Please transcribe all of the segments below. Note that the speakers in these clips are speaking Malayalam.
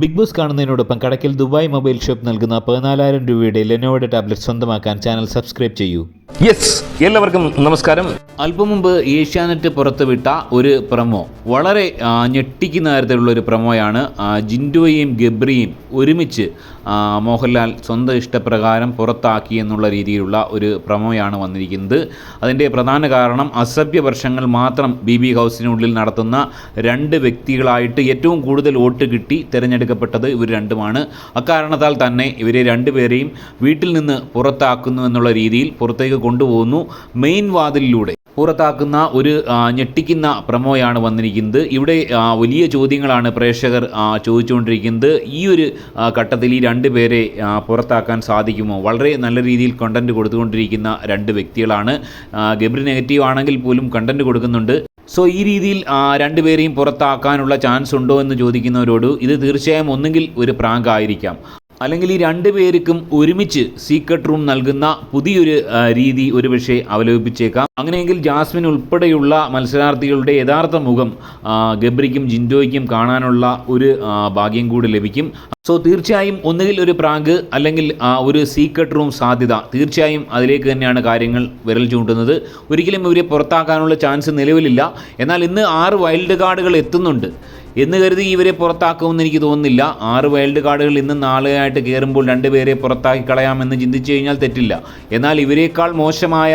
ബിഗ് ബോസ് കാണുന്നതിനോടൊപ്പം കടക്കിൽ ദുബായ് മൊബൈൽ ഷോപ്പ് നൽകുന്ന പതിനാലായിരം രൂപയുടെ ലെനോയുടെ ടാബ്ലറ്റ് സ്വന്തമാക്കാൻ ചാനൽ സബ്സ്ക്രൈബ് ചെയ്യൂ. യെസ് എല്ലാവർക്കും നമസ്കാരം. അല്പം മുമ്പ് ഏഷ്യാനെറ്റ് പുറത്തുവിട്ട ഒരു പ്രമോ വളരെ ഞെട്ടിക്കുന്ന തരത്തിലുള്ള ഒരു പ്രമോയാണ് ജിൻഡുവയും ഗബ്രിയും ഒരുമിച്ച് മോഹൻലാൽ സ്വന്തം ഇഷ്ടപ്രകാരം പുറത്താക്കി എന്നുള്ള രീതിയിലുള്ള ഒരു പ്രമോയാണ് വന്നിരിക്കുന്നത്. അതിന്റെ പ്രധാന കാരണം അസഭ്യ വർഷങ്ങൾ മാത്രം ബി ബി ഹൗസിനുള്ളിൽ നടത്തുന്ന രണ്ട് വ്യക്തികളായിട്ട് ഏറ്റവും കൂടുതൽ വോട്ട് കിട്ടി തിരഞ്ഞെടുക്കപ്പെട്ടത് ഇവർ രണ്ടുമാണ്. അക്കാരണത്താൽ തന്നെ ഇവരെ രണ്ടുപേരെയും വീട്ടിൽ നിന്ന് പുറത്താക്കുന്നു എന്നുള്ള രീതിയിൽ പുറത്തേക്ക് കൊണ്ടുപോകുന്നു മെയിൻ വാതിലിലൂടെ. പുറത്താക്കുന്ന ഒരു ഞെട്ടിക്കുന്ന പ്രമോയാണ് വന്നിരിക്കുന്നത്. ഇവിടെ വലിയ ചോദ്യങ്ങളാണ് പ്രേക്ഷകർ ചോദിച്ചുകൊണ്ടിരിക്കുന്നത്. ഈ ഒരു ഘട്ടത്തിൽ ഈ രണ്ട് പേരെ പുറത്താക്കാൻ സാധിക്കുമോ? വളരെ നല്ല രീതിയിൽ കണ്ടന്റ് കൊടുത്തുകൊണ്ടിരിക്കുന്ന രണ്ട് വ്യക്തികളാണ്. ഗബ്രി നെഗറ്റീവ് ആണെങ്കിൽ പോലും കണ്ടന്റ് കൊടുക്കുന്നുണ്ട്. സോ ഈ രീതിയിൽ രണ്ടുപേരെയും പുറത്താക്കാനുള്ള ചാൻസ് ഉണ്ടോ എന്ന് ചോദിക്കുന്നവരോട് ഇത് തീർച്ചയായും ഒന്നുകിൽ ഒരു പ്രാങ്ക് ആയിരിക്കാം. അല്ലെങ്കിൽ ഈ രണ്ട് പേർക്കും ഒരുമിച്ച് സീക്രട്ട് റൂം നൽകുന്ന പുതിയൊരു രീതി ഒരുപക്ഷെ അവലോപിച്ചേക്കാം അങ്ങനെയെങ്കിൽ ജാസ്മിൻ ഉൾപ്പെടെയുള്ള മത്സരാർത്ഥികളുടെ യഥാർത്ഥ മുഖം ഗബ്രിക്കും ജിൻഡോയ്ക്കും കാണാനുള്ള ഒരു ഭാഗ്യം കൂടി ലഭിക്കും. സോ തീർച്ചയായും ഒന്നുകിൽ ഒരു പ്രാങ്ക് അല്ലെങ്കിൽ ഒരു സീക്രട്ട് റൂം സാധ്യത. തീർച്ചയായും അതിലേക്ക് തന്നെയാണ് കാര്യങ്ങൾ വിരൽ ചൂണ്ടുന്നത്. ഒരിക്കലും ഇവരെ പുറത്താക്കാനുള്ള ചാൻസ് നിലവിലില്ല. എന്നാൽ ഇന്ന് ആറ് വൈൽഡ് കാർഡുകൾ എത്തുന്നുണ്ട്. എന്ന് കരുതി ഇവരെ പുറത്താക്കുമെന്ന് എനിക്ക് തോന്നുന്നില്ല. ആറ് വൈൽഡ് കാർഡുകൾ ഇന്ന് നാളെയായിട്ട് കയറുമ്പോൾ രണ്ടുപേരെ പുറത്താക്കി കളയാമെന്ന് ചിന്തിച്ചു കഴിഞ്ഞാൽ തെറ്റില്ല. എന്നാൽ ഇവരെക്കാൾ മോശമായ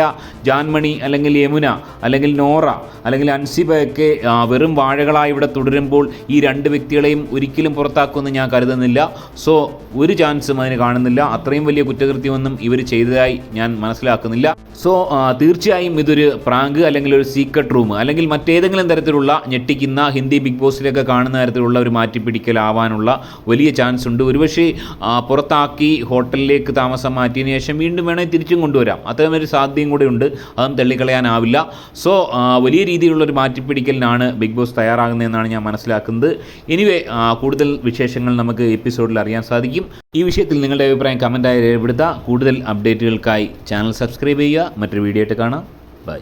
ജാൻമണി അല്ലെങ്കിൽ യമുന അല്ലെങ്കിൽ നോറ അല്ലെങ്കിൽ അൻസിബയൊക്കെ വെറും വാഴകളായി ഇവിടെ തുടരുമ്പോൾ ഈ രണ്ട് വ്യക്തികളെയും ഒരിക്കലും പുറത്താക്കുമെന്ന് ഞാൻ കരുതുന്നില്ല. സോ ഒരു ചാൻസും അതിന് കാണുന്നില്ല. അത്രയും വലിയ കുറ്റകൃത്യമൊന്നും ഇവർ ചെയ്തതായി ഞാൻ മനസ്സിലാക്കുന്നില്ല. സോ തീർച്ചയായും ഇതൊരു പ്രാങ്ക് അല്ലെങ്കിൽ ഒരു സീക്രട്ട് റൂം അല്ലെങ്കിൽ മറ്റേതെങ്കിലും തരത്തിലുള്ള ഞെട്ടിക്കുന്ന ഹിന്ദി ബിഗ് ബോസിലൊക്കെ കാണുന്ന തരത്തിലുള്ള ഒരു മാറ്റിപ്പിടിക്കലാവാനുള്ള വലിയ ചാൻസ് ഉണ്ട്. ഒരുപക്ഷെ പുറത്താക്കി ഹോട്ടലിലേക്ക് താമസം മാറ്റിയതിന് ശേഷം വീണ്ടും വേണമെങ്കിൽ തിരിച്ചും കൊണ്ടുവരാം. അത്തരം ഒരു സാധ്യതയും കൂടെ ഉണ്ട്. അതും തള്ളിക്കളയാനാവില്ല. സോ വലിയ രീതിയിലുള്ള ഒരു മാറ്റിപ്പിടിക്കലിനാണ് ബിഗ് ബോസ് തയ്യാറാകുന്നതെന്നാണ് ഞാൻ മനസ്സിലാക്കുന്നത്. എനിവേ കൂടുതൽ വിശേഷങ്ങൾ നമുക്ക് എപ്പിസോഡിൽ അറിയാൻ സാധിക്കും. ഈ വിഷയത്തിൽ നിങ്ങളുടെ അഭിപ്രായം കമന്റായി രേഖപ്പെടുത്തുക. കൂടുതൽ അപ്ഡേറ്റുകൾക്കായി ചാനൽ സബ്സ്ക്രൈബ് ചെയ്യുക. മറ്റൊരു വീഡിയോ ആയിട്ട് കാണാം. ബൈ